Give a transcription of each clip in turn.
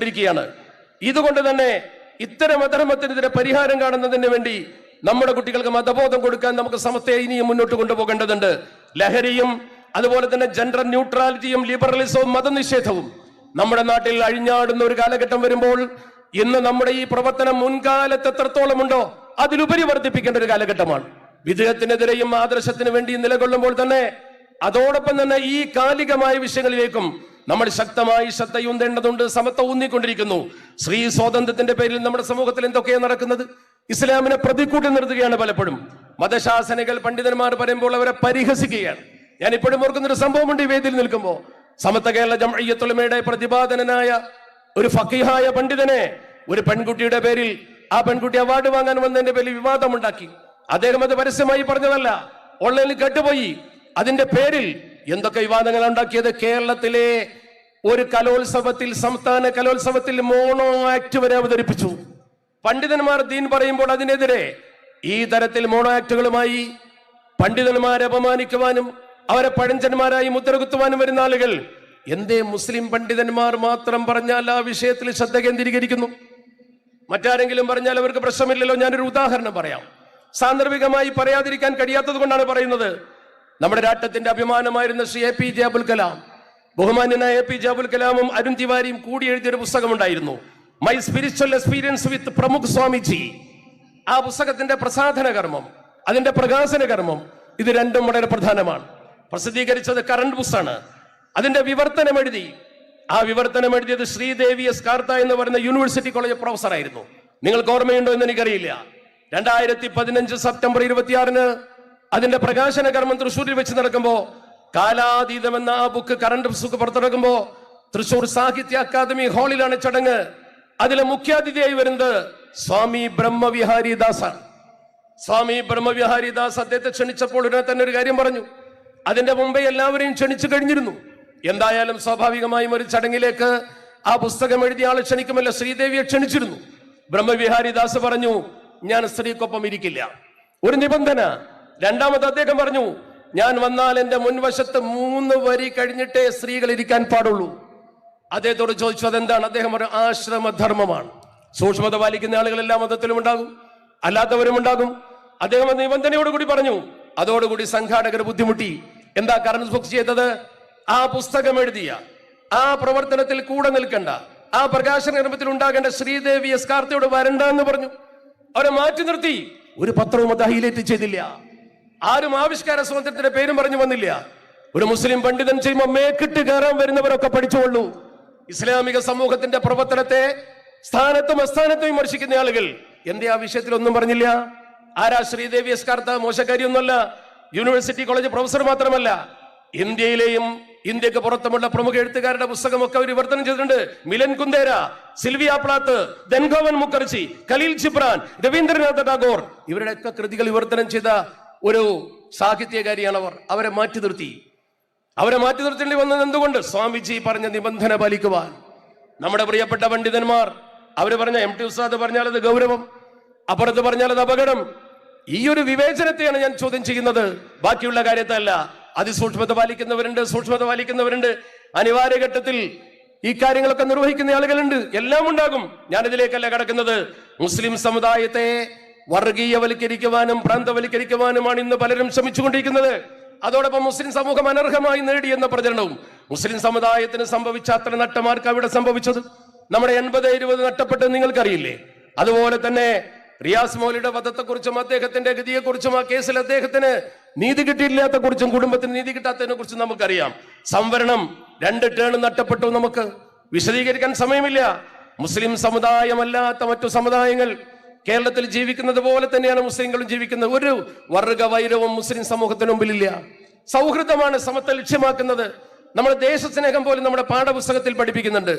സംഭവിച്ചുകൊണ്ടിരിക്കുകയാണ് ഇതുകൊണ്ട് തന്നെ ഇത്തരം അധർമ്മത്തിനെതിരെ പരിഹാരം കാണുന്നതിന് വേണ്ടി നമ്മുടെ കുട്ടികൾക്ക് മതബോധം കൊടുക്കാൻ നമുക്ക് സമസ്തയെ ഇനിയും മുന്നോട്ട് കൊണ്ടുപോകേണ്ടതുണ്ട്. ലഹരിയും അതുപോലെ തന്നെ ജെൻഡർ ന്യൂട്രാലിറ്റിയും ലിബറലിസവും മതനിഷേധവും നമ്മുടെ നാട്ടിൽ അഴിഞ്ഞാടുന്ന ഒരു കാലഘട്ടം വരുമ്പോൾ ഇന്ന് നമ്മുടെ ഈ പ്രവർത്തനം മുൻകാലത്ത് എത്രത്തോളം ഉണ്ടോ അതിലുപരി വർദ്ധിപ്പിക്കേണ്ട ഒരു കാലഘട്ടമാണ്. വിജയത്തിനെതിരെയും ആദർശത്തിന് വേണ്ടിയും നിലകൊള്ളുമ്പോൾ തന്നെ അതോടൊപ്പം തന്നെ ഈ കാലികമായ വിഷയങ്ങളിലേക്കും നമ്മൾ ശക്തമായി ശ്രദ്ധയൂന്തേണ്ടതുണ്ട് സമത്വം ഊന്നിക്കൊണ്ടിരിക്കുന്നു. സ്ത്രീ സ്വാതന്ത്ര്യത്തിന്റെ പേരിൽ നമ്മുടെ സമൂഹത്തിൽ എന്തൊക്കെയാണ് നടക്കുന്നത്? ഇസ്ലാമിനെ പ്രതികൂട്ടി നിർത്തുകയാണ് പലപ്പോഴും. മതശാസനകൾ പണ്ഡിതന്മാർ പറയുമ്പോൾ അവരെ പരിഹസിക്കുകയാണ്. ഞാൻ ഇപ്പോഴും ഓർക്കുന്ന ഒരു സംഭവമുണ്ട് ഈ വേദിയിൽ നിൽക്കുമ്പോൾ സമത്വ കേരള ജംഅയ്യത്തുലമയുടെ പ്രതിപാദനനായ ഒരു ഫക്കീഹായ പണ്ഡിതനെ ഒരു പെൺകുട്ടിയുടെ പേരിൽ ആ പെൺകുട്ടി അവാർഡ് വാങ്ങാൻ വന്നതിന്റെ പേരിൽ വിവാദമുണ്ടാക്കി. അദ്ദേഹം അത് പരസ്യമായി പറഞ്ഞതല്ല ഓൺലൈനിൽ കേട്ടുപോയി. അതിന്റെ പേരിൽ എന്തൊക്കെ വിവാദങ്ങൾ ഉണ്ടാക്കിയത്? കേരളത്തിലെ ഒരു കലോത്സവത്തിൽ സംസ്ഥാന കലോത്സവത്തിൽ മോണോ ആക്ട് വരെ അവതരിപ്പിച്ചു. പണ്ഡിതന്മാർ ദീൻ പറയുമ്പോൾ അതിനെതിരെ ഈ തരത്തിൽ മോണോ ആക്ടുകളുമായി പണ്ഡിതന്മാരെ അപമാനിക്കുവാനും അവരെ പഴഞ്ചന്മാരായി മുദ്രകുത്തുവാനും വരുന്ന ആളുകൾ എന്തേ മുസ്ലിം പണ്ഡിതന്മാർ മാത്രം പറഞ്ഞാൽ ആ വിഷയത്തിൽ ശ്രദ്ധ കേന്ദ്രീകരിക്കുന്നു? മറ്റാരെങ്കിലും പറഞ്ഞാൽ അവർക്ക് പ്രശ്നമില്ലല്ലോ ഞാനൊരു ഉദാഹരണം പറയാം. സാന്ദർഭികമായി പറയാതിരിക്കാൻ കഴിയാത്തത് കൊണ്ടാണ് പറയുന്നത്. നമ്മുടെ രാഷ്ട്രത്തിന്റെ അഭിമാനമായിരുന്ന Shri A P J Abul Kalam ബഹുമാന്യനായ എ പി ജെ അബുൽ കലാമും അരുൺ തിവാരിയും കൂടി എഴുതിയൊരു പുസ്തകമുണ്ടായിരുന്നു. My spiritual experience with Pramukh Swamiji. ആ പുസ്തകത്തിന്റെ പ്രസാധന കർമ്മം അതിന്റെ പ്രകാശന കർമ്മം ഇത് രണ്ടും വളരെ പ്രധാനമാണ്. പ്രസിദ്ധീകരിച്ചത് കറണ്ട് ബുസ്സാണ് അതിന്റെ വിവർത്തനം എഴുതി. ആ വിവർത്തനം എഴുതിയത് ശ്രീദേവി എസ് കാർത്ത എന്ന് പറയുന്ന യൂണിവേഴ്സിറ്റി കോളേജ് പ്രൊഫസർ ആയിരുന്നു. നിങ്ങൾക്ക് ഓർമ്മയുണ്ടോ എന്ന് എനിക്കറിയില്ല. രണ്ടായിരത്തി പതിനഞ്ച് സെപ്റ്റംബർ ഇരുപത്തിയാറിന് അതിന്റെ പ്രകാശന കർമ്മം തൃശ്ശൂരിൽ വെച്ച് നടക്കുമ്പോ കാലാതീതം എന്ന ആ ബുക്ക് കറണ്ട് ബുക്ക് പുറത്തിറക്കുമ്പോ തൃശൂർ സാഹിത്യ അക്കാദമി ഹാളിലാണ് ചടങ്ങ്. അതിലെ മുഖ്യാതിഥിയായി വരുന്നത് സ്വാമി ബ്രഹ്മവിഹാരി ദാസാണ് സ്വാമി ബ്രഹ്മവിഹാരി ദാസ് അദ്ദേഹത്തെ ക്ഷണിച്ചപ്പോൾ ഉടനെ തന്നെ ഒരു കാര്യം പറഞ്ഞു. അതിന്റെ മുമ്പേ എല്ലാവരെയും ക്ഷണിച്ചു കഴിഞ്ഞിരുന്നു. എന്തായാലും സ്വാഭാവികമായും ഒരു ചടങ്ങിലേക്ക് ആ പുസ്തകം എഴുതിയ ആളെ ക്ഷണിക്കുമല്ലോ ശ്രീദേവിയെ ക്ഷണിച്ചിരുന്നു. ബ്രഹ്മവിഹാരി ദാസ് പറഞ്ഞു ഞാൻ സ്ത്രീക്കൊപ്പം ഇരിക്കില്ല. ഒരു നിബന്ധന. രണ്ടാമത് അദ്ദേഹം പറഞ്ഞു ഞാൻ വന്നാൽ എന്റെ മുൻവശത്ത് മൂന്ന് വരി കഴിഞ്ഞിട്ടേ സ്ത്രീകൾ ഇരിക്കാൻ പാടുള്ളൂ. അദ്ദേഹത്തോട് ചോദിച്ചു അതെന്താണ്? അദ്ദേഹം ഒരു ആശ്രമധർമ്മമാണ്. സൂക്ഷ്മത പാലിക്കുന്ന ആളുകൾ എല്ലാ മതത്തിലും ഉണ്ടാകും അല്ലാത്തവരും ഉണ്ടാകും. അദ്ദേഹം നിബന്ധനയോട് കൂടി പറഞ്ഞു അതോടുകൂടി സംഘാടകർ ബുദ്ധിമുട്ടി. എന്താ കരൺ ബുക്ക് ചെയ്തത്? ആ പുസ്തകം എഴുതിയ ആ പ്രവർത്തനത്തിൽ കൂടെ നിൽക്കണ്ട ആ പ്രകാശന കർമ്മത്തിൽ ഉണ്ടാകേണ്ട ശ്രീദേവി എസ് കാർത്തയോട് വരണ്ട എന്ന് പറഞ്ഞു. അവരെ മാറ്റി നിർത്തി. ഒരു പത്രവും അത് ഹൈലൈറ്റ് ചെയ്തില്ല. ആരും ആവിഷ്കാര സ്വാതന്ത്ര്യത്തിന്റെ പേരും പറഞ്ഞു വന്നില്ല. ഒരു മുസ്ലിം പണ്ഡിതൻ ചെയ്യുമ്പോൾ മേക്കിട്ട് കയറാൻ വരുന്നവരൊക്കെ പഠിച്ചുകൊള്ളൂ. ഇസ്ലാമിക സമൂഹത്തിന്റെ പ്രവർത്തനത്തെ സ്ഥാനത്തും അസ്ഥാനത്തും വിമർശിക്കുന്ന ആളുകൾ. എന്തേ ആ വിഷയത്തിൽ ഒന്നും പറഞ്ഞില്ല? ആരാ ശ്രീദേവി എസ് കാർത്ത മോശക്കാരിയൊന്നുമല്ല യൂണിവേഴ്സിറ്റി കോളേജ് പ്രൊഫസർ മാത്രമല്ല. ഇന്ത്യയിലെയും ഇന്ത്യയ്ക്ക് പുറത്തുമുള്ള പ്രമുഖ എഴുത്തുകാരുടെ പുസ്തകമൊക്കെ അവർ വിവർത്തനം ചെയ്തിട്ടുണ്ട്. Milan Kundera Sylvia Plath Dhangopal Mukherjee Khalil Gibran Rabindranath Tagore. ഇവരുടെയൊക്കെ കൃതികൾ വിവർത്തനം ചെയ്ത ഒരു സാഹിത്യകാരിയാണ് അവർ അവരെ മാറ്റി നിർത്തി. അവരെ മാറ്റി നിർത്തേണ്ടി വന്നത് എന്തുകൊണ്ട്? സ്വാമിജി പറഞ്ഞ നിബന്ധന പാലിക്കുവാൻ. നമ്മുടെ പ്രിയപ്പെട്ട പണ്ഡിതന്മാർ അവർ പറഞ്ഞ എം ടി ഉസ്താദ് പറഞ്ഞാൽ അത് ഗൗരവം അപ്പുറത്ത് പറഞ്ഞാൽ അത് അപകടം. ഈ ഒരു വിവേചനത്തെയാണ് ഞാൻ ചോദ്യം ചെയ്യുന്നത്. ബാക്കിയുള്ള കാര്യത്തല്ല. അതിസൂക്ഷ്മത പാലിക്കുന്നവരുണ്ട് സൂക്ഷ്മത പാലിക്കുന്നവരുണ്ട്. അനിവാര്യ ഘട്ടത്തിൽ ഈ കാര്യങ്ങളൊക്കെ നിർവഹിക്കുന്ന ആളുകളുണ്ട്. എല്ലാം ഉണ്ടാകും. ഞാനിതിലേക്കല്ല കടക്കുന്നത്. മുസ്ലിം സമുദായത്തെ വർഗീയവൽക്കരിക്കുവാനും പ്രാന്തവൽക്കരിക്കുവാനുമാണ് ഇന്ന് പലരും ശ്രമിച്ചുകൊണ്ടിരിക്കുന്നത്. അതോടൊപ്പം മുസ്ലിം സമൂഹം അനർഹമായി നേടിയെന്ന പ്രചരണവും മുസ്ലിം സമുദായത്തിന് സംഭവിച്ച അത്ര നട്ടമാർക്ക് അവിടെ സംഭവിച്ചത്? നമ്മുടെ എൺപത് ഇരുപത് നഷ്ടപ്പെട്ടത് നിങ്ങൾക്കറിയില്ലേ? അതുപോലെ തന്നെ റിയാസ് മോലിയുടെ വധത്തെക്കുറിച്ചും അദ്ദേഹത്തിന്റെ ഗതിയെക്കുറിച്ചും ആ കേസിൽ അദ്ദേഹത്തിന് നീതി കിട്ടിയില്ലാത്ത കുറിച്ചും കുടുംബത്തിന് നീതി കിട്ടാത്തതിനെ കുറിച്ചും നമുക്കറിയാം. സംവരണം രണ്ട് ടേൺ നട്ടപ്പെട്ടു നമുക്ക്. വിശദീകരിക്കാൻ സമയമില്ല. മുസ്ലിം സമുദായമല്ലാത്ത മറ്റു സമുദായങ്ങൾ കേരളത്തിൽ ജീവിക്കുന്നത് പോലെ തന്നെയാണ് മുസ്ലിങ്ങളും ജീവിക്കുന്നത്. ഒരു വർഗ വൈരവും മുസ്ലിം സമൂഹത്തിന് മുമ്പിലില്ല. സൗഹൃദമാണ് സമത്വം ലക്ഷ്യമാക്കുന്നത്. നമ്മുടെ ദേശസ്നേഹം പോലും നമ്മുടെ പാഠപുസ്തകത്തിൽ പഠിപ്പിക്കുന്നുണ്ട്.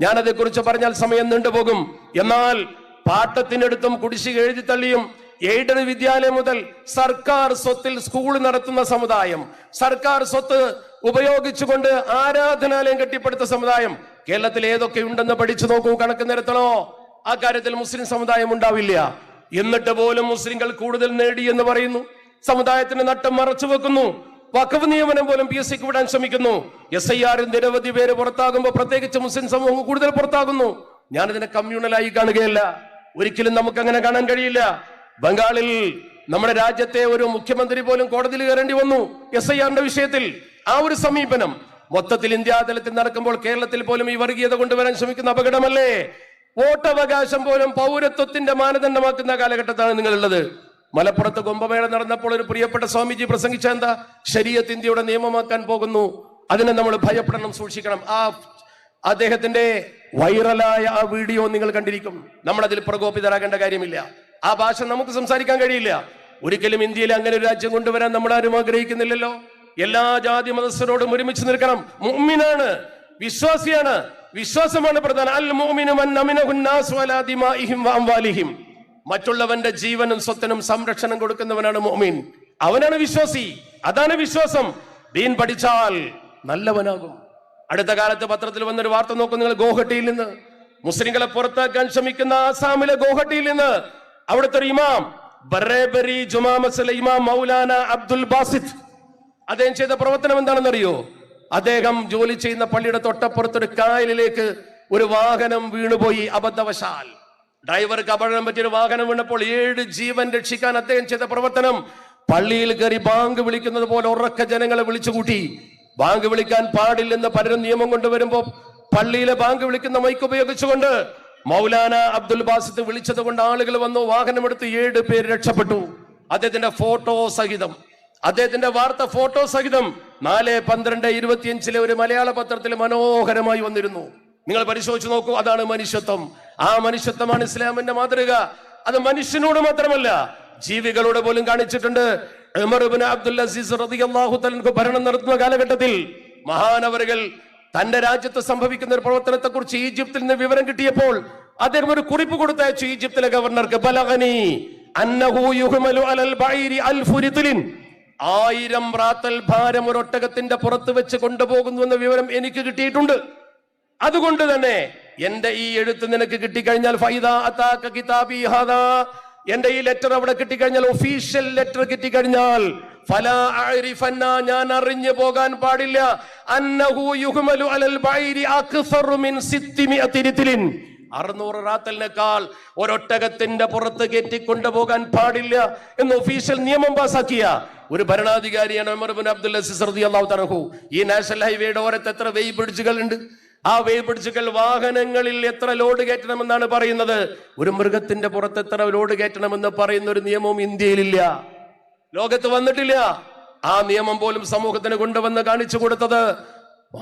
ഞാനതേക്കുറിച്ച് പറഞ്ഞാൽ സമയം നീണ്ടുപോകും. എന്നാൽ പാട്ടത്തിനടുത്തും കുടിശ്ശിക എഴുതി തള്ളിയും എയ്ഡഡ് വിദ്യാലയം മുതൽ സർക്കാർ സ്വത്തിൽ സ്കൂൾ നടത്തുന്ന സമുദായം സർക്കാർ സ്വത്ത് ഉപയോഗിച്ചുകൊണ്ട് ആരാധനാലയം കെട്ടിപ്പടുത്ത സമുദായം കേരളത്തിൽ ഏതൊക്കെ ഉണ്ടെന്ന് പഠിച്ചു നോക്കൂ കണക്ക് നിരത്തണോ? ആ കാര്യത്തിൽ മുസ്ലിം സമുദായം ഉണ്ടാവില്ല. എന്നിട്ട് പോലും മുസ്ലിങ്ങൾ കൂടുതൽ നേടി എന്ന് പറയുന്നു. സമുദായത്തിന്റെ നട്ടം മറച്ചു വെക്കുന്നു. വഖഫ് നിയമനം പോലും പി എസ് സിക്ക് വിടാൻ ശ്രമിക്കുന്നു. എസ് ഐ ആറിൽ നിരവധി പേര് പുറത്താകുമ്പോൾ പ്രത്യേകിച്ച് മുസ്ലിം സമൂഹം കൂടുതൽ പുറത്താകുന്നു. ഞാൻ ഞാനിതിനെ കമ്മ്യൂണലായി കാണുകയല്ല. ഒരിക്കലും നമുക്ക് അങ്ങനെ കാണാൻ കഴിയില്ല. ബംഗാളിൽ നമ്മുടെ രാജ്യത്തെ ഒരു മുഖ്യമന്ത്രി പോലും കോടതിയിൽ കയറേണ്ടി വന്നു. എസ് ഐ ആറിന്റെ വിഷയത്തിൽ ആ ഒരു സമീപനം. മൊത്തത്തിൽ ഇന്ത്യാതലത്തിൽ നടക്കുമ്പോൾ കേരളത്തിൽ പോലും ഈ വർഗീയത കൊണ്ടുവരാൻ ശ്രമിക്കുന്ന അപകടമല്ലേ? വോട്ടവകാശം പോലും പൗരത്വത്തിന്റെ മാനദണ്ഡമാക്കുന്ന കാലഘട്ടത്താണ് നിങ്ങളുള്ളത്. മലപ്പുറത്ത് കുംഭമേള നടന്നപ്പോൾ ഒരു പ്രിയപ്പെട്ട സ്വാമിജി പ്രസംഗിച്ച എന്താ? ശരീരത്ത് ഇന്ത്യയുടെ നിയമമാക്കാൻ പോകുന്നു. അതിനെ നമ്മൾ ഭയപ്പെടണം സൂക്ഷിക്കണം. ആ അദ്ദേഹത്തിന്റെ വൈറലായ ആ വീഡിയോ നിങ്ങൾ കണ്ടിരിക്കും. നമ്മൾ അതിൽ പ്രകോപിതരാകേണ്ട കാര്യമില്ല. ആ ഭാഷ നമുക്ക് സംസാരിക്കാൻ കഴിയില്ല. ഒരിക്കലും ഇന്ത്യയിൽ അങ്ങനെ ഒരു രാജ്യം കൊണ്ടുവരാൻ നമ്മൾ ആരും ആഗ്രഹിക്കുന്നില്ലല്ലോ. എല്ലാ ജാതി മതസ്ഥരോടും ഒരുമിച്ച് നിൽക്കണം. മുമ്മിനാണ് വിശ്വാസിയാണ്. വിശ്വാസമാണ് പ്രധാനം. മറ്റുള്ളവന്റെ ജീവനും സ്വത്തിനും സംരക്ഷണം കൊടുക്കുന്നവനാണ് മുഅ്മിൻ. അവനാണ് വിശ്വാസി. അതാണ് വിശ്വാസം. ദീൻ പഠിച്ചാൽ നല്ലവനാകും. അടുത്ത കാലത്ത് പത്രത്തിൽ വന്നൊരു വാർത്ത നോക്കും നിങ്ങൾ ഗോഹട്ടിയിൽ നിന്ന്. മുസ്ലിങ്ങളെ പുറത്താക്കാൻ ശ്രമിക്കുന്ന ആസാമിലെ ഗോഹട്ടിയിൽ നിന്ന്. അവിടുത്തെ ഒരു ഇമാം ബറേബരി ജുമാ മസല ഇമാം മൗലാന അബ്ദുൽ ബാസിദ് അദ്ദേഹം ചെയ്ത പ്രവർത്തനം എന്താണെന്നറിയോ? അദ്ദേഹം ജോലി ചെയ്യുന്ന പള്ളിയുടെ തൊട്ടപ്പുറത്തൊരു കായലിലേക്ക് ഒരു വാഹനം വീണുപോയി അബദ്ധവശാൽ. ഡ്രൈവർക്ക് അപകടം പറ്റിയ ഒരു വാഹനം വീണപ്പോൾ ഏഴ് ജീവൻ രക്ഷിക്കാൻ അദ്ദേഹം ചെയ്ത പ്രവർത്തനം പള്ളിയിൽ കയറി ബാങ്ക് വിളിക്കുന്നത് പോലെ ഉറക്ക ജനങ്ങളെ വിളിച്ചുകൂട്ടി. ബാങ്ക് വിളിക്കാൻ പാടില്ലെന്ന് പലരും നിയമം കൊണ്ടുവരുമ്പോൾ പള്ളിയിലെ ബാങ്ക് വിളിക്കുന്ന മൈക്ക് ഉപയോഗിച്ചുകൊണ്ട് മൗലാന അബ്ദുൽ ബാസിത്ത് വിളിച്ചത് കൊണ്ട് ആളുകൾ വന്നു വാഹനമെടുത്ത് ഏഴ് പേര് രക്ഷപ്പെട്ടു. അദ്ദേഹത്തിന്റെ ഫോട്ടോ സഹിതം. അദ്ദേഹത്തിന്റെ വാർത്ത ഫോട്ടോ സഹിതം നാല് പന്ത്രണ്ട് ഇരുപത്തിയഞ്ചിലെ ഒരു മലയാള പത്രത്തിൽ മനോഹരമായി വന്നിരുന്നു. നിങ്ങൾ പരിശോധിച്ച് നോക്കൂ അതാണ് മനുഷ്യത്വം. ആ മനുഷ്യത്വമാണ് ഇസ്ലാമിന്റെ മാതൃക. അത് മനുഷ്യനോട് മാത്രമല്ല ജീവികളോട് പോലും കാണിച്ചിട്ടുണ്ട്. അബ്ദുൽ അസീസ് ഭരണം നടത്തുന്ന കാലഘട്ടത്തിൽ മഹാനവറുകൾ തന്റെ രാജ്യത്ത് സംഭവിക്കുന്ന ഒരു പ്രവർത്തനത്തെ കുറിച്ച് ഈജിപ്തിൽ നിന്ന് വിവരം കിട്ടിയപ്പോൾ അദ്ദേഹം ഒരു കുറിപ്പ് കൊടുത്തയച്ചു. ഈജിപ്തിലെ ഗവർണർക്ക് ബലഗനി അന്നഹു യുഹ്മലു അലൽ ബൈരി അൽ ആയിരം റാത്തൽ ഭാരം ഒരു ഒട്ടകത്തിന്റെ പുറത്ത് വെച്ച് കൊണ്ടുപോകുന്നു എന്ന വിവരം എനിക്ക് കിട്ടിയിട്ടുണ്ട്. അതുകൊണ്ട് തന്നെ എന്റെ ഈ എഴുത്ത് നിനക്ക് കിട്ടിക്കഴിഞ്ഞാൽ ഫൈദ അതാക കിതാബി ഹാദാ. എന്റെ ഈ ലെറ്റർ അവിടെ കിട്ടിക്കഴിഞ്ഞാൽ ഒഫീഷ്യൽ ലെറ്റർ കിട്ടിക്കഴിഞ്ഞാൽ ഫല ഞാൻ അറിഞ്ഞു പോകാൻ പാടില്ല. അന്നഹു യുഹ്മലു അലൽ ബൈരി അക്സറു മിൻ സിത്തിമിഅത്തി റിത്ലിൻ അറുന്നൂറ് റാത്തലിനേക്കാൾ ഒരൊട്ടകത്തിന്റെ പുറത്ത് കയറ്റി കൊണ്ടുപോകാൻ പാടില്ല എന്ന് ഒഫീഷ്യൽ നിയമം പാസാക്കിയ ഒരു ഭരണാധികാരിയാണ് അബ്ദുൽ അസീസ് റളിയല്ലാഹു തആല ഈ നാഷണൽ ഹൈവേയുടെ ഓരത്ത് എത്ര വെയ് ബ്രിഡ്ജുകൾ ഉണ്ട്? ആ വെയ് ബ്രിഡ്ജുകൾ വാഹനങ്ങളിൽ എത്ര ലോഡ് കയറ്റണമെന്നാണ് പറയുന്നത്? ഒരു മൃഗത്തിന്റെ പുറത്ത് എത്ര ലോഡ് കയറ്റണമെന്ന് പറയുന്ന ഒരു നിയമവും ഇന്ത്യയിലില്ല. ലോകത്ത് വന്നിട്ടില്ല. ആ നിയമം പോലും സമൂഹത്തിന് കൊണ്ടുവന്ന് കാണിച്ചു കൊടുത്തത്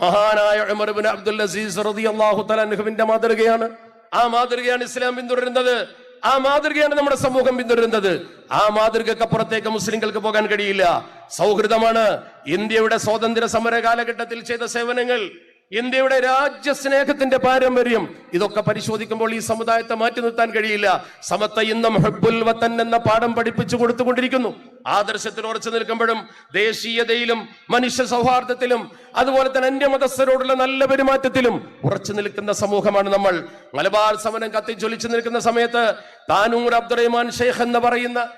മഹാനായ ഉമർ ബിൻ അബ്ദുൽ അസീസ് റളിയല്ലാഹു തആല മാതൃകയാണ്. ആ മാതൃകയാണ് ഇസ്ലാം പിന്തുടരുന്നത്. ആ മാതൃകയാണ് നമ്മുടെ സമൂഹം പിന്തുടരുന്നത്. ആ മാതൃകക്കപ്പുറത്തേക്ക് മുസ്ലിങ്ങൾക്ക് പോകാൻ കഴിയില്ല. സൗഹൃദമാണ്. ഇന്ത്യയുടെ സ്വാതന്ത്ര്യ സമര കാലഘട്ടത്തിൽ ചെയ്ത സേവനങ്ങൾ ഇന്ത്യയുടെ രാജ്യസ്നേഹത്തിന്റെ പാരമ്പര്യം. ഇതൊക്കെ പരിശോധിക്കുമ്പോൾ ഈ സമുദായത്തെ മാറ്റി നിർത്താൻ കഴിയില്ല. സമത്ത ഇന്നും ഹബ്ബുൽ വത്തൻ എന്ന പാഠം പഠിപ്പിച്ചു കൊടുത്തുകൊണ്ടിരിക്കുന്നു. ആദർശത്തിൽ ഉറച്ചു നിൽക്കുമ്പോഴും ദേശീയതയിലും മനുഷ്യ സൗഹാർദ്ദത്തിലും അതുപോലെ തന്നെ അന്യമതസ്ഥരോടുള്ള നല്ല പെരുമാറ്റത്തിലും ഉറച്ചു നിൽക്കുന്ന സമൂഹമാണ് നമ്മൾ. മലബാർ സമരം കത്തി ജ്വലിച്ചു നിൽക്കുന്ന സമയത്ത് താനൂർ അബ്ദുറഹ്മാൻ ഷെയ്ഖ് എന്ന് പറയുന്ന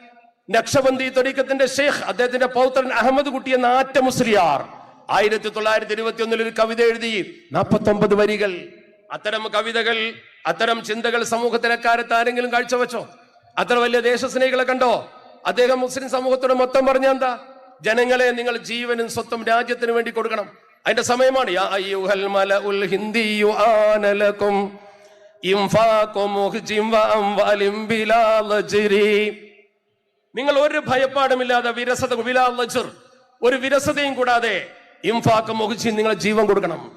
നക്ഷബന്ദി തൊരീക്കത്തിന്റെ ഷെയ്ഖ് അദ്ദേഹത്തിന്റെ പൗത്രൻ അഹമ്മദ് കുട്ടി എന്ന ആറ്റ മുസ്ലിയാർ. ആയിരത്തി തൊള്ളായിരത്തി ഇരുപത്തി ഒന്നിൽ ഒരു കവിത എഴുതി. നാൽപ്പത്തി ഒമ്പത് വരികൾ. അത്തരം കവിതകൾ അത്തരം ചിന്തകൾ സമൂഹത്തിലെ കാലത്ത് ആരെങ്കിലും കാഴ്ചവെച്ചോ? അത്ര വലിയ ദേശസ്നേഹികളെ കണ്ടോ? അദ്ദേഹം മുസ്ലിം സമൂഹത്തോട് മൊത്തം പറഞ്ഞ എന്താ? ജനങ്ങളെ നിങ്ങൾ ജീവനും സ്വത്തും രാജ്യത്തിന് വേണ്ടി കൊടുക്കണം. അതിന്റെ സമയമാണ് നിങ്ങൾ ഒരു ഭയപ്പാടുമില്ലാതെ വിരസത ഒരു വിരസതയും കൂടാതെ ഇംഫാക്ക് മുഖിച്ച് നിങ്ങൾ ജീവൻ കൊടുക്കണം.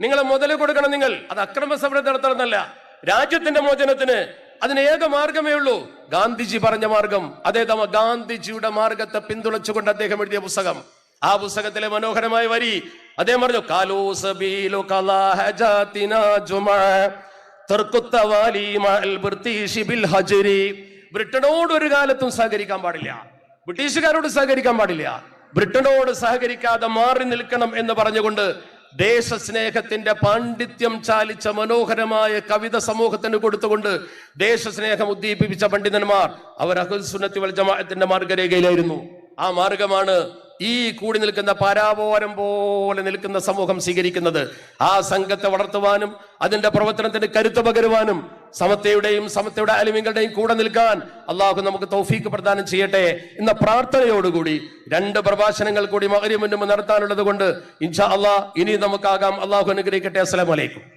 നിങ്ങൾ മുതൽ കൊടുക്കണം നിങ്ങൾ. അത് അക്രമ സമരം നടത്തണമെന്നല്ല രാജ്യത്തിന്റെ മോചനത്തിന് അതിന് ഏക മാർഗമേ ഉള്ളൂ. ഗാന്ധിജി പറഞ്ഞ മാർഗം. തമ ഗാന്ധിജിയുടെ മാർഗത്തെ പിന്തുണച്ചുകൊണ്ട് അദ്ദേഹം എഴുതിയ പുസ്തകം. ആ പുസ്തകത്തിലെ മനോഹരമായ വരി. അദ്ദേഹം പറഞ്ഞു കാലോ ബ്രിട്ടനോട് ഒരു കാലത്തും സഹകരിക്കാൻ പാടില്ല. ബ്രിട്ടീഷുകാരോട് സഹകരിക്കാൻ പാടില്ല. ബ്രിട്ടനോട് സഹകരിക്കാതെ മാറി നിൽക്കണം എന്ന് പറഞ്ഞുകൊണ്ട് ദേശസ്നേഹത്തിന്റെ പാണ്ഡിത്യം ചാലിച്ച മനോഹരമായ കവിത സമൂഹത്തിന് കൊടുത്തുകൊണ്ട് ദേശസ്നേഹം ഉദ്ദീപിപ്പിച്ച പണ്ഡിതന്മാർ അവർ അഹുൽ സുന്നത്തി വൽ ജമാഅത്തിന്റെ മാർഗരേഖയിലായിരുന്നു. ആ മാർഗമാണ് ഈ കൂടി നിൽക്കുന്ന പാരാപോരം പോലെ നിൽക്കുന്ന സമൂഹം സ്വീകരിക്കുന്നത് ആ സംഘത്തെ വളർത്തുവാനും അതിന്റെ പ്രവർത്തനത്തിന് കരുത്ത് പകരുവാനും സമത്വയുടെയും സമത്വയുടെ അലിമികളുടെയും കൂടെ നിൽക്കാൻ അള്ളാഹു നമുക്ക് തൗഫീക്ക് പ്രദാനം ചെയ്യട്ടെ എന്ന പ്രാർത്ഥനയോടുകൂടി രണ്ട് പ്രഭാഷണങ്ങൾ കൂടി മകരി മുന്നുമ്പ് നടത്താനുള്ളത് കൊണ്ട് ഇൻഷാ അള്ളാഹ് ഇനി നമുക്കാകാം. അള്ളാഹു അനുഗ്രഹിക്കട്ടെ. അസ്സലാമലൈക്കും